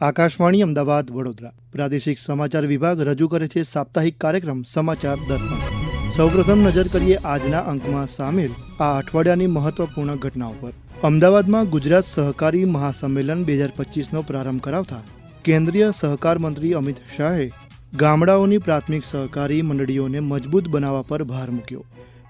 આકાશવાણી અમદાવાદ, વડોદરા. પ્રાદેશિક સમાચાર વિભાગ રજૂ કરે છે સાપ્તાહિક કાર્યક્રમ સમાચાર દર્પણ. સૌપ્રથમ નજર કરીએ આજના અંકમાં સામેલ આ અઠવાડિયાની મહત્વપૂર્ણ ઘટનાઓ પર. અમદાવાદમાં ગુજરાત સહકારી મહાસંમેલન બે હજાર પચીસનો પ્રારંભ કરાવતા કેન્દ્રીય સહકાર મંત્રી અમિત શાહે ગામડાઓની પ્રાથમિક સહકારી મંડળીઓને મજબૂત બનાવવા પર ભાર મૂક્યો.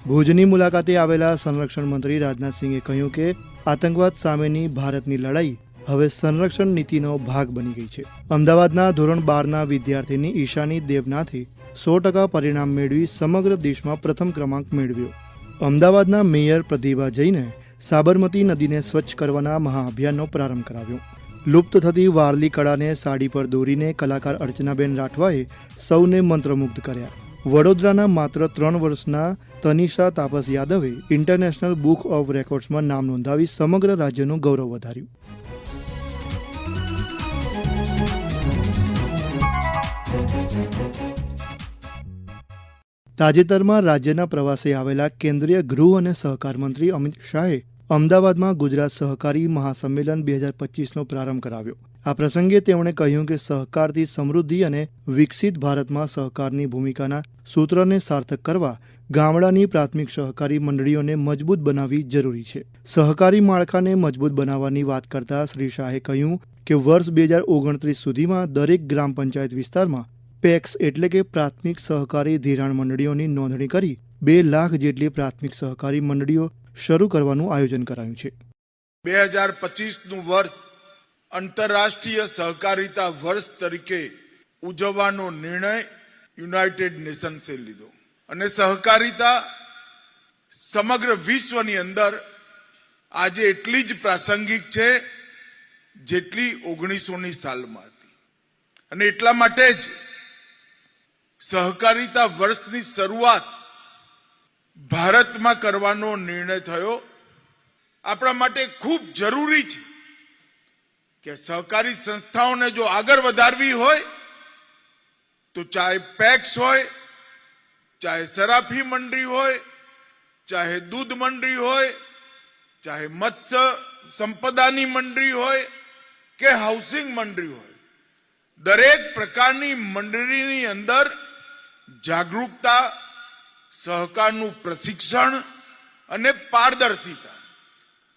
ભુજની મુલાકાતે આવેલા સંરક્ષણ મંત્રી રાજનાથસિંહે કહ્યું કે આતંકવાદ સામેની ભારતની લડાઈ હવે સંરક્ષણ નીતિનો ભાગ બની ગઈ છે. અમદાવાદના ધોરણ બારના વિદ્યાર્થીની ઈશાની દેવનાથે સો ટકા પરિણામ મેળવી સમગ્ર દેશમાં પ્રથમ ક્રમાંક મેળવ્યો. અમદાવાદના મેયર પ્રતિભા જૈને સાબરમતી નદીને સ્વચ્છ કરવાના મહાઅભિયાનનો પ્રારંભ કરાવ્યો. લુપ્ત થતી વારલી કળાને સાડી પર દોરીને કલાકાર અર્ચનાબેન રાઠવાએ સૌને મંત્રમુગ્ધ કર્યા. વડોદરાના માત્ર ત્રણ વર્ષના તનિષા તાપસ યાદવે ઇન્ટરનેશનલ બુક ઓફ રેકોર્ડ્સમાં નામ નોંધાવી સમગ્ર રાજ્યનું ગૌરવ વધાર્યું. તાજેતરમાં રાજ્યના પ્રવાસે આવેલા કેન્દ્રીય ગૃહ અને સહકાર મંત્રી અમિત શાહે અમદાવાદમાં ગુજરાત સહકારી મહાસંમેલન બે હજાર પચીસનો પ્રારંભ કરાવ્યો. આ પ્રસંગે તેમણે કહ્યું કે સહકારથી સમૃદ્ધિ અને વિકસિત ભારતમાં સહકારની ભૂમિકાના સૂત્રને સાર્થક કરવા ગામડાની પ્રાથમિક સહકારી મંડળીઓને મજબૂત બનાવવી જરૂરી છે. સહકારી માળખાને મજબૂત બનાવવાની વાત કરતા શ્રી શાહે કહ્યું કે વર્ષ બે હજાર ઓગણત્રીસ સુધીમાં દરેક ગ્રામ પંચાયત વિસ્તારમાં પેક્સ એટલે કે પ્રાથમિક સહકારી ધિરાણ મંડળીઓની નોંધણી કરી બે લાખ જેટલી પ્રાથમિક સહકારી મંડળીઓ શરૂ કરવાનું આયોજન કરાયું છે. બે હજાર પચીસનું વર્ષ આંતરરાષ્ટ્રીય સહકારિતા વર્ષ તરીકે ઉજવવાનો નિર્ણય યુનાઇટેડ નેશન્સે લીધો. અને સહકારિતા સમગ્ર વિશ્વની અંદર આજે એટલી જ પ્રાસંગિક છે જેટલી ઓગણીસોની સાલમાં હતી. અને એટલા માટે જ સહકારિતા વર્ષની શરૂઆત ભારતમાં કરવાનો નિર્ણય થયો. આપણા માટે ખૂબ જરૂરી છે કે સહકારી સંસ્થાઓને જો આગળ વધારવી હોય, તો ચાહે પેક્સ હોય, ચાહે સરાફી મંડળી હોય, ચાહે દૂધ મંડળી હોય, ચાહે મત્સ્ય સંપદાની મંડળી હોય કે હાઉસિંગ મંડળી હોય, દરેક પ્રકારની મંડળીની અંદર જાગૃતતા સહકારનું પ્રશિક્ષણ અને પારદર્શિતા.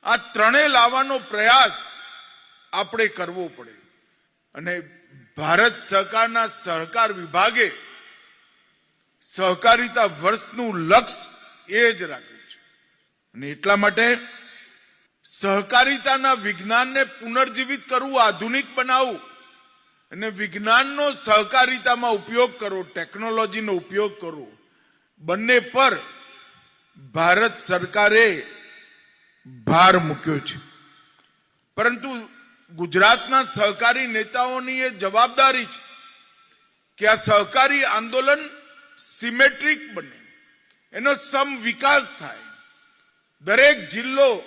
આ ત્રણેય લાવવાનો પ્રયાસ આપણે કરવો પડે. અને ભારત સહકારના સહકાર વિભાગે સહકારિતા વર્ષનું લક્ષ્ય એ જ રાખ્યું છે. અને એટલા માટે સહકારિતાના વિજ્ઞાનને પુનર્જીવિત કરવું, આધુનિક બનાવવું અને વિજ્ઞાનનો સહકારિતામાં ઉપયોગ કરવો ટેકનોલોજીનો ઉપયોગ કરવો બંને પર ભારત સરકારે ભાર મૂક્યો છે. પરંતુ ગુજરાતના સહકારી નેતાઓની એ જવાબદારી છે કે આ સહકારી આંદોલન સિમેટ્રિક બને. એનો સમ વિકાસ થાય. દરેક જિલ્લો,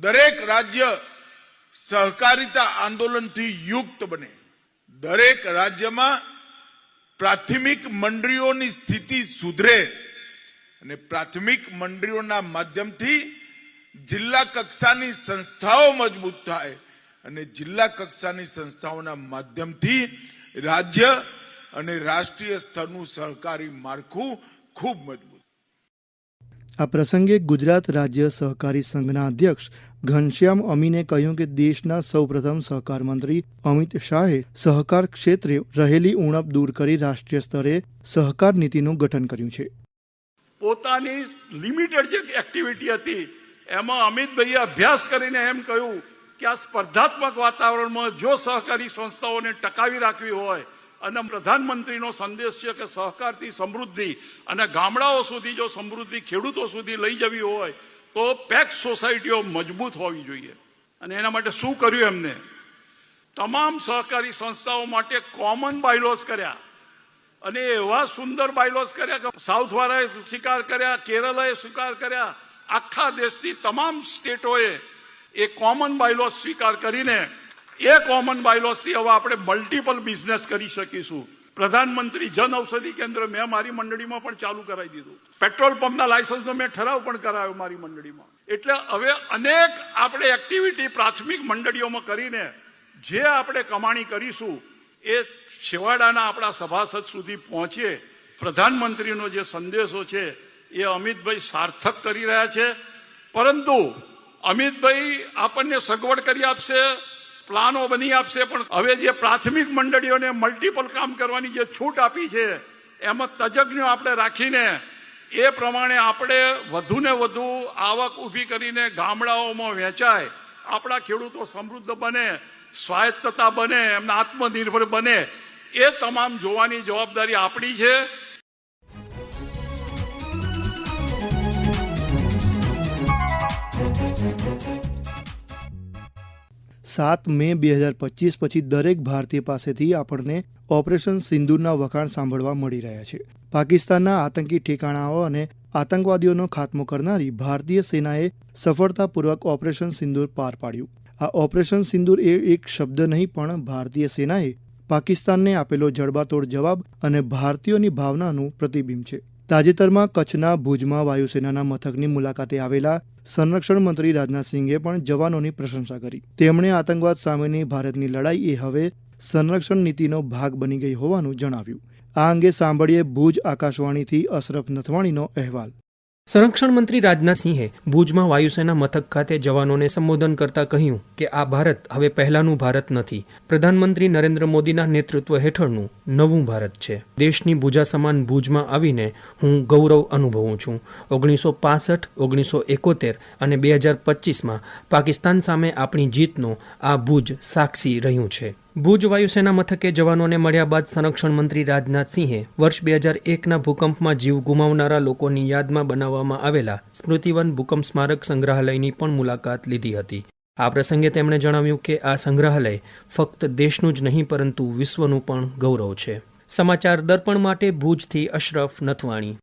દરેક રાજ્ય સહકારિતા આંદોલનથી યુક્ત બને. દરેક રાજ્યમાં પ્રાથમિક મંડળીઓની સ્થિતિ સુધરે અને પ્રાથમિક મંડળીઓના માધ્યમથી જિલ્લા કક્ષાની સંસ્થાઓ મજબૂત થાય અને જિલ્લા કક્ષાની સંસ્થાઓના માધ્યમથી રાજ્ય અને રાષ્ટ્રીય સ્તરનું સહકારી માળખું ખૂબ મજબૂત. આ પ્રસંગે ગુજરાત રાજ્ય સહકારી સંઘના અધ્યક્ષ ઘનશ્યામ અમીને કહ્યું કે દેશના સૌપ્રથમ સહકાર મંત્રી અમિત શાહે સહકાર ક્ષેત્રે રહેલી ઉણપ દૂર કરી રાષ્ટ્રીય સ્તરે સહકાર નીતિનું ગઠન કર્યું છે. પોતાની લિમિટેડ જે એક્ટિવિટી હતી, એમાં અમિતભાઈએ અભ્યાસ કરીને એમ કહ્યું કે આ સ્પર્ધાત્મક વાતાવરણમાં જો સહકારી સંસ્થાઓને ટકાવી રાખવી હોય અને પ્રધાનમંત્રીનો સંદેશ છે કે સહકારથી સમૃદ્ધિ અને ગામડાઓ સુધી જો સમૃદ્ધિ ખેડૂતો સુધી લઈ જવી હોય તો પેક સોસાયટીઓ મજબૂત હોવી જોઈએ. અને એના માટે શું કર્યું એમને? તમામ સહકારી સંસ્થાઓ માટે કોમન બાયલોસ કર્યા. અને એવા સુંદર બાયલોસ કર્યા કે સાઉથ વાળાએ સ્વીકાર કર્યા કેરળાએ સ્વીકાર કર્યા. આખા દેશની તમામ સ્ટેટોએ એ કોમન બાયલોસ સ્વીકાર કરીને એ કોમન બાયલોસથી હવે આપણે મલ્ટિપલ બિઝનેસ કરી શકીશું. પ્રધાનમંત્રી જન ઔષધિ કેન્દ્ર મેં મારી મંડળીમાં પણ ચાલુ કરાવી દીધું. પેટ્રોલ પંપના લાયસન્સનો મેં ઠરાવ પણ કરાવ્યો મારી મંડળીમાં. એટલે હવે અનેક આપણે એક્ટિવિટી પ્રાથમિક મંડળીઓમાં કરીને જે આપણે કમાણી કરીશું, એ છેવાડાના આપણા સભાસદ સુધી પહોંચે પ્રધાનમંત્રીનો જે સંદેશો છે, એ અમિતભાઈ સાર્થક કરી રહ્યા છે. પરંતુ અમિતભાઈ આપણને સગવડ કરી આપશે. પ્લાનો બની આપશે, પણ હવે જે પ્રાથમિક મંડળીઓને મલ્ટિપલ કામ કરવાની જે છૂટ આપી છે, એમાં તજજ્ઞો આપણે રાખીને એ પ્રમાણે આપણે વધુને વધુ આવક ઊભી કરીને ગામડાઓમાં વેચાય. આપણા ખેડૂતો સમૃદ્ધ બને, સ્વાયત્તતા બને, એમના આત્મનિર્ભર બને. એ તમામ જોવાની જવાબદારી આપણી છે. સાત મે બે હજાર પચીસ પછી દરેક ભારતીય પાસેથી આપણને ઓપરેશન સિંદૂરના વખાણ સાંભળવા મળી રહ્યા છે. પાકિસ્તાનના આતંકી ઠેકાણાઓ અને આતંકવાદીઓનો ખાત્મો કરનારી ભારતીય સેનાએ સફળતાપૂર્વક ઓપરેશન સિંદૂર પાર પાડ્યું. આ ઓપરેશન સિંદૂર એ એક શબ્દ નહીં, પણ ભારતીય સેનાએ પાકિસ્તાનને આપેલો જડબાતોડ જવાબ અને ભારતીયોની ભાવનાનું પ્રતિબિંબ છે. તાજેતરમાં કચ્છના ભુજમાં વાયુસેનાના મથકની મુલાકાતે આવેલા સંરક્ષણ મંત્રી રાજનાથસિંહે પણ જવાનોની પ્રશંસા કરી. તેમણે આતંકવાદ સામેની ભારતની લડાઈ એ હવે સંરક્ષણ નીતિનો ભાગ બની ગઈ હોવાનું જણાવ્યું. આ અંગે સાંભળીએ ભુજ આકાશવાણીથી અશરફ નથવાણીનો અહેવાલ. સંરક્ષણ મંત્રી રાજનાથસિંહે ભુજમાં વાયુસેના મથક ખાતે જવાનોને સંબોધન કરતા કહ્યું કે આ ભારત હવે પહેલાનું ભારત નથી. પ્રધાનમંત્રી નરેન્દ્ર મોદીના નેતૃત્વ હેઠળનું નવું ભારત છે. દેશની ભુજા સમાન ભુજમાં આવીને હું ગૌરવ અનુભવું છું. ઓગણીસો પાસઠ, ઓગણીસો એકોતેર અને બે હજાર પચીસમાં પાકિસ્તાન સામે આપણી જીતનો આ ભુજ સાક્ષી રહ્યું છે. ભુજ વાયુસેના મથકે જવાનોને મળ્યા બાદ સંરક્ષણ મંત્રી રાજનાથસિંહે વર્ષ બે હજાર એકના ભૂકંપમાં જીવ ગુમાવનારા લોકોની યાદમાં બનાવવામાં આવેલા સ્મૃતિવન ભૂકંપ સ્મારક સંગ્રહાલયની પણ મુલાકાત લીધી હતી. આ પ્રસંગે તેમણે જણાવ્યું કે આ સંગ્રહાલય ફક્ત દેશનું જ નહીં, પરંતુ વિશ્વનું પણ ગૌરવ છે. સમાચાર દર્પણ માટે ભુજથી અશરફ નથવાણી.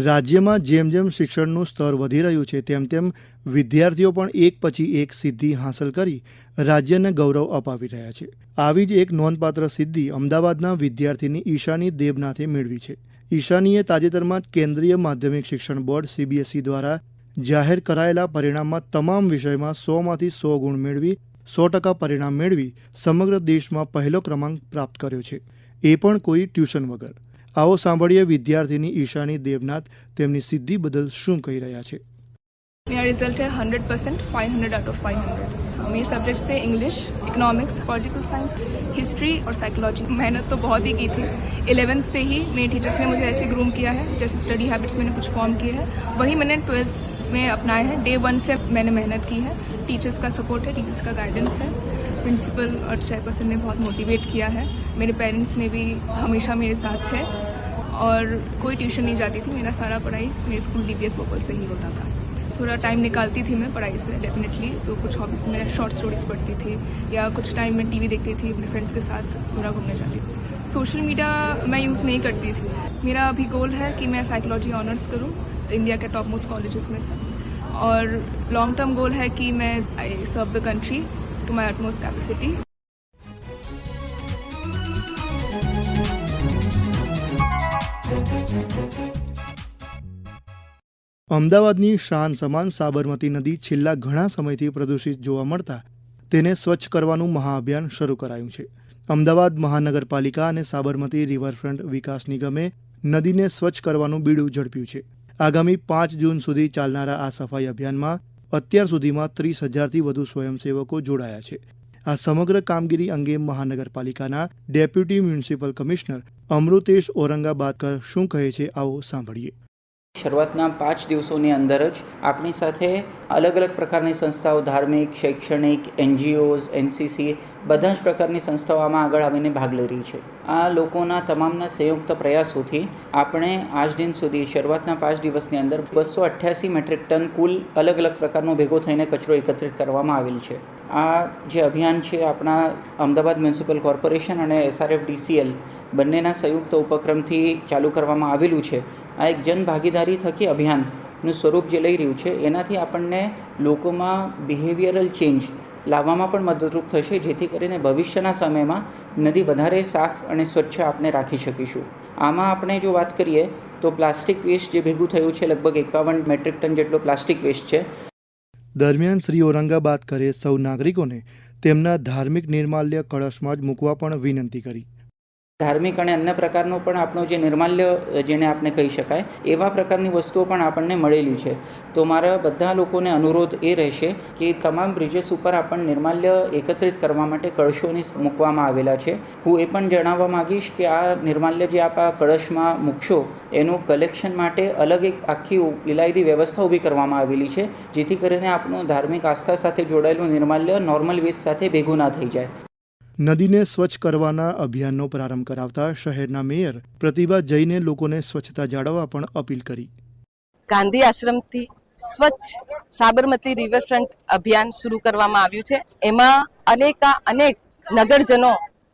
રાજ્યમાં જેમ જેમ શિક્ષણનું સ્તર વધી રહ્યું છે, તેમ તેમ વિદ્યાર્થીઓ પણ એક પછી એક સિદ્ધિ હાંસલ કરી રાજ્યને ગૌરવ અપાવી રહ્યા છે. આવી જ એક નોંધપાત્ર સિદ્ધિ અમદાવાદના વિદ્યાર્થીની ઈશાની દેવનાથે મેળવી છે. ઈશાનીએ તાજેતરમાં કેન્દ્રીય માધ્યમિક શિક્ષણ બોર્ડ સીબીએસઈ દ્વારા જાહેર કરાયેલા પરિણામમાં તમામ વિષયમાં સોમાંથી સો ગુણ મેળવી, સો ટકા પરિણામ મેળવી સમગ્ર દેશમાં પહેલો ક્રમાંક પ્રાપ્ત કર્યો છે. એ પણ કોઈ ટ્યુશન વગર. આવો સાંભળીએ વિદ્યાર્થીની ઈશાની દેવનાથ તેમની સિદ્ધિ બદલ શું કહી રહ્યા છે मेरा रिजल्ट है hundred percent five hundred out of five hundred मेरे सब्जेक्ट से English economics political science history और साइकोलॉजी मेहनत तो बहुत ही की थी इलेवेंथ से ही मेरे टीचर्स ने मुझे ऐसे ग्रूम किया है जैसे स्टडी हैबिट्स मैंने कुछ फॉर्म किए हैं वही मैंने ट्वेल्थ में अपनाए हैं डे वन से मैंने मेहनत की है टीचर्स का सपोर्ट है टीचर्स का गाइडेंस है प्रिंसिपल और चेयरपर्सन ने बहुत मोटिवेट किया है मेरे पेरेंट्स ने भी हमेशा मेरे साथ थे और कोई ट्यूशन नहीं जाती थी, मेरा सारा पढ़ाई मेरे स्कूल डी भोपाल से ही होता था। थोड़ा टाइम निकालती थी मैं पढ़ाई से डेफिनेटली तो कुछ हॉबीज में शॉर्ट स्टोरीज पढ़ती थी, या कुछ टाइम में टीवी देखती थी, अपने फ्रेंड्स के साथ थोड़ा घूमने जाती थी। सोशल मीडिया मैं यूज़ नहीं करती थी। मेरा अभी गोल है कि मैं साइकोलॉजी ऑनर्स करूँ इंडिया के टॉप मोस्ट कॉलेजेस में से। और लॉन्ग टर्म गोल है कि मैं I serve the country to my utmost capacity અમદાવાદની શાન સમાન સાબરમતી નદી છેલ્લા ઘણા સમયથી પ્રદૂષિત જોવા મળતા તેને સ્વચ્છ કરવાનું મહાઅભિયાન શરૂ કરાયું છે. અમદાવાદ મહાનગરપાલિકા અને સાબરમતી રિવરફ્રન્ટ વિકાસ નિગમે નદીને સ્વચ્છ કરવાનું બીડું ઝડપ્યું છે. આગામી પાંચ જૂન સુધી ચાલનારા આ સફાઈ અભિયાનમાં અત્યાર સુધીમાં ત્રીસ હજારથી વધુ સ્વયંસેવકો જોડાયા છે. આ સમગ્ર કામગીરી અંગે મહાનગરપાલિકાના deputy municipal commissioner Amrutesh Aurangabadkar શું કહે છે આવો સાંભળીએ. શરૂઆતના પાંચ દિવસોની અંદર જ આપણી સાથે અલગ અલગ પ્રકારની સંસ્થાઓ, ધાર્મિક, શૈક્ષણિક, એનજીઓઝ, એનસીસી, બધા જ પ્રકારની સંસ્થાઓ આમાં આગળ આવીને ભાગ લઈ રહી છે. આ લોકોના તમામના સંયુક્ત પ્રયાસોથી આપણે આજ દિન સુધી શરૂઆતના પાંચ દિવસની અંદર બસો અઠ્યાસી મેટ્રિક ટન કુલ અલગ અલગ પ્રકારનો ભેગો થઈને કચરો એકત્રિત કરવામાં આવેલ છે. આ જે અભિયાન છે આપણા અમદાવાદ મ્યુનિસિપલ કોર્પોરેશન અને એસઆરએફ ડીસીએલ બંનેના સંયુક્ત ઉપક્રમથી ચાલુ કરવામાં આવેલું છે. આ એક જન ભાગીદારી થકી અભિયાનનું સ્વરૂપ જે લઈ રહ્યું છે, એનાથી આપણને લોકોમાં બિહેવિયરલ ચેન્જ લાવવામાં પણ મદદરૂપ થશે, જેથી કરીને ભવિષ્યના સમયમાં નદી વધારે સાફ અને સ્વચ્છ આપણે રાખી શકીશું. આમાં આપણે જો વાત કરીએ, તો પ્લાસ્ટિક વેસ્ટ જે ભેગું થયું છે, લગભગ એકાવન મેટ્રિક ટન જેટલો પ્લાસ્ટિક વેસ્ટ છે. દરમિયાન શ્રી ઔરંગાબાદ કરે સૌ નાગરિકોને તેમના ધાર્મિક નિર્માલ્ય કળશમાં જ મૂકવા પણ વિનંતી કરી. ધાર્મિક અને અન્ય પ્રકારનું પણ આપણું જે નિર્માલ્ય જેને આપણે કહી શકાય, એવા પ્રકારની વસ્તુઓ પણ આપણને મળેલી છે. તો મારા બધા લોકોને અનુરોધ એ રહેશે કે તમામ બ્રિજેસ ઉપર આપણને નિર્માલ્ય એકત્રિત કરવા માટે કળશોની મૂકવામાં આવેલા છે. હું એ પણ જણાવવા માગીશ કે આ નિર્માલ્ય જે આપ આ કળશમાં મૂકશો, એનું કલેક્શન માટે અલગ એક આખી ઇલાયદી વ્યવસ્થા ઊભી કરવામાં આવેલી છે, જેથી કરીને આપણું ધાર્મિક આસ્થા સાથે જોડાયેલું નિર્માલ્ય નોર્મલ વેસ્ટ સાથે ભેગું ના થઈ જાય. નદીને સ્વચ્છ કરવાના અભિયાનનો પ્રારંભ કરાવતા શહેરના મેયર પ્રતિભા જઈને લોકોને સ્વચ્છતા જાળવવા પણ અપીલ કરી. ગાંધી આશ્રમથી સ્વચ્છ સાબરમતી રિવરફ્રન્ટ અભિયાન શરૂ કરવામાં આવ્યું છે. એમાં અનેકા, અનેક નગરજનો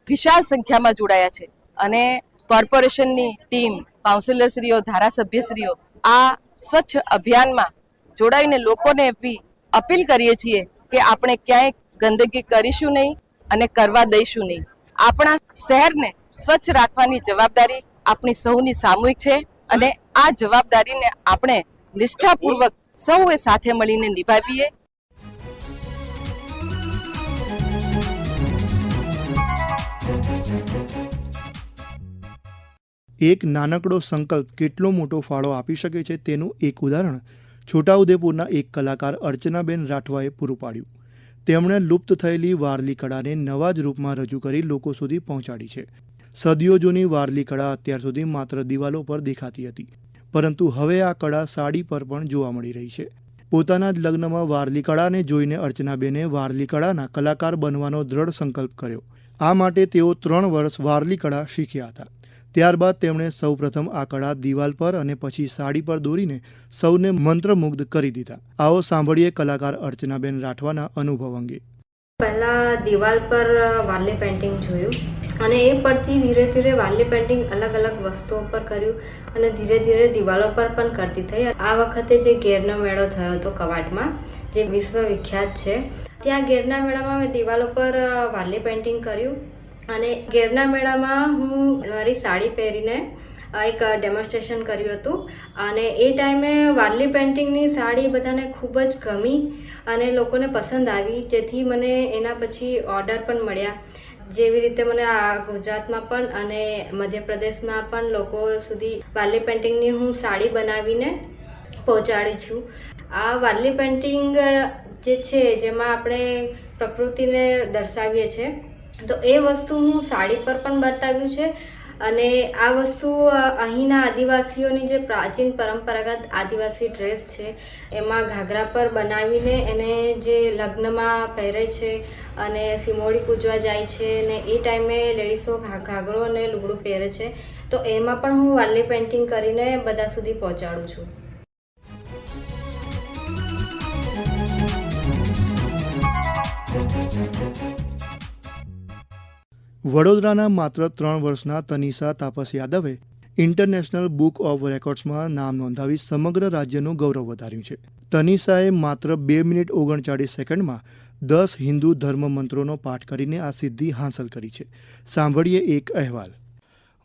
વિશાળ સંખ્યામાં જોડાયા છે અને કોર્પોરેશનની ટીમ, કાઉન્સિલરશ્રીઓ, ધારાસભ્યશ્રીઓ આ સ્વચ્છ અભિયાનમાં જોડાઈને લોકોને બી અપીલ કરીએ છીએ કે આપણે ક્યાંય ગંદકી કરીશું નહીં અને કરવા દઈશું નહીં. આપણા શહેરને સ્વચ્છ રાખવાની જવાબદારી આપણી સૌની સામૂહિક છે અને આ જવાબદારીને આપણે નિષ્ઠાપૂર્વક સૌએ સાથે મળીને નિભાવીએ. એક નાનકડો સંકલ્પ કેટલો મોટો ફાળો આપી શકે છે તેનું એક ઉદાહરણ છોટાઉદેપુરના એક કલાકાર અર્ચનાબેન રાઠવાએ પૂરું પાડ્યું. તેમણે લુપ્ત થયેલી વારલી કળાને નવા જ રૂપમાં રજૂ કરી લોકો સુધી પહોંચાડી છે. સદીઓ જૂની વારલી કળા અત્યાર સુધી માત્ર દિવાલો પર દેખાતી હતી, પરંતુ હવે આ કળા સાડી પર પણ જોવા મળી રહી છે. પોતાના જ લગ્નમાં વારલી કળાને જોઈને અર્ચનાબેને વારલી કળાના કલાકાર બનવાનો દ્રઢ સંકલ્પ કર્યો. આ માટે તેઓ ત્રણ વર્ષ વારલી કળા શીખ્યા હતા. ત્યારબાદ તેમણે સૌપ્રથમ આ કળા દિવાલ પર અને પછી સાડી પર દોરીને સૌને મંત્રમુગ્ધ કરી દીધા. આવો સાંભળીએ કલાકાર અર્ચનાબેન રાઠવાના અનુભવ અંગે. પહેલાં દિવાલ પર વાર્લી પેઇન્ટિંગ જોયું અને એ પરથી ધીરે ધીરે વાર્લી પેઇન્ટિંગ અલગ અલગ વસ્તુઓ પર કર્યું અને ધીરે ધીરે દિવાલો પર પણ કરતી થઈ. આ વખતે જે ગેરનો મેળો થયો હતો કવાટમાં, જે વિશ્વ વિખ્યાત છે, ત્યાં ગેરના મેળામાં મેં દિવાલો પર વાર્લી પેઇન્ટિંગ કર્યું. અને ગેરના મેળામાં હું મારી સાડી પહેરીને એક ડેમોન્સ્ટ્રેશન કર્યું હતું. અને એ ટાઈમે વાર્લી પેઇન્ટિંગની સાડી બધાને ખૂબ જ ગમી અને લોકોને પસંદ આવી. જેથી મને એના પછી ઓર્ડર પણ મળ્યા. જેવી રીતે મને આ ગુજરાતમાં પણ અને મધ્યપ્રદેશમાં પણ લોકો સુધી વાર્લી પેઇન્ટિંગની હું સાડી બનાવીને પહોંચાડી છું. આ વાર્લી પેઇન્ટિંગ જે છે, જેમાં આપણે પ્રકૃતિને દર્શાવીએ છીએ તો એ વસ્તુ હું સાડી પર પણ બતાવ્યું છે. અને આ વસ્તુ અહીંના આદિવાસીઓની જે પ્રાચીન પરંપરાગત આદિવાસી ડ્રેસ છે, એમાં ઘાઘરા પર બનાવીને એને જે લગ્નમાં પહેરે છે અને સિમોડી પૂજવા જાય છે ને એ ટાઈમે લેડીસો ઘાઘરો અને લુગડું પહેરે છે. તો એમાં પણ હું વાર્લી પેઇન્ટિંગ કરીને બધા સુધી પહોંચાડું છું. વડોદરાના માત્ર ત્રણ વર્ષના તનિષા તાપસ યાદવે ઇન્ટરનેશનલ બુક ઓફ રેકોર્ડ્સમાં નામ નોંધાવી સમગ્ર રાજ્યનું ગૌરવ વધાર્યું છે. તનિષાએ માત્ર બે મિનિટ ઓગણચાળીસ સેકન્ડમાં દસ હિન્દુ ધર્મ મંત્રોનો પાઠ કરીને આ સિદ્ધિ હાંસલ કરી છે. સાંભળીએ એક અહેવાલ.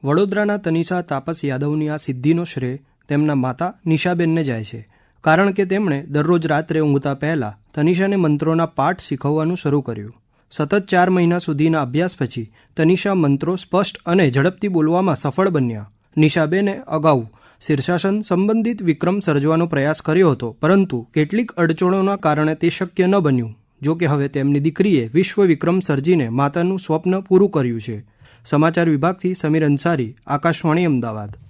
વડોદરાના તનિષા તાપસ યાદવની આ સિદ્ધિનો શ્રેય તેમના માતા નિશાબેનને જાય છે, કારણ કે તેમણે દરરોજ રાત્રે ઊંઘતા પહેલા તનિષાને મંત્રોના પાઠ શીખવવાનું શરૂ કર્યું. સતત ચાર મહિના સુધીના અભ્યાસ પછી તનિષા મંત્રો સ્પષ્ટ અને ઝડપથી બોલવામાં સફળ બન્યા. નિશાબેને અગાઉ શીર્ષાસન સંબંધિત વિક્રમ સર્જવાનો પ્રયાસ કર્યો હતો, પરંતુ કેટલીક અડચણોના કારણે તે શક્ય ન બન્યું. જો કે હવે તેમની દીકરીએ વિશ્વ વિક્રમ સર્જીને માતાનું સ્વપ્ન પૂરું કર્યું છે. સમાચાર વિભાગથી સમીર અંસારી, આકાશવાણી, અમદાવાદ.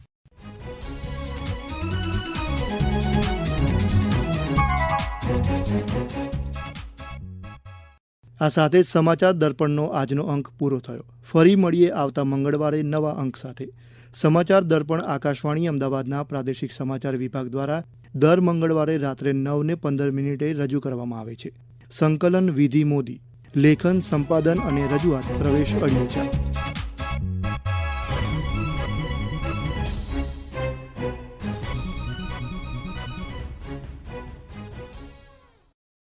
આ સાથે જ સમાચાર દર્પણનો આજનો અંક પૂરો થયો. ફરી મળીએ આવતા મંગળવારે નવા અંક સાથે. સમાચાર દર્પણ આકાશવાણી અમદાવાદના પ્રાદેશિક સમાચાર વિભાગ દ્વારા દર મંગળવારે રાત્રે નવને પંદર મિનિટે રજૂ કરવામાં આવે છે. સંકલન વિધિ મોદી. લેખન, સંપાદન અને રજૂઆત પ્રવેશ અડિયેચા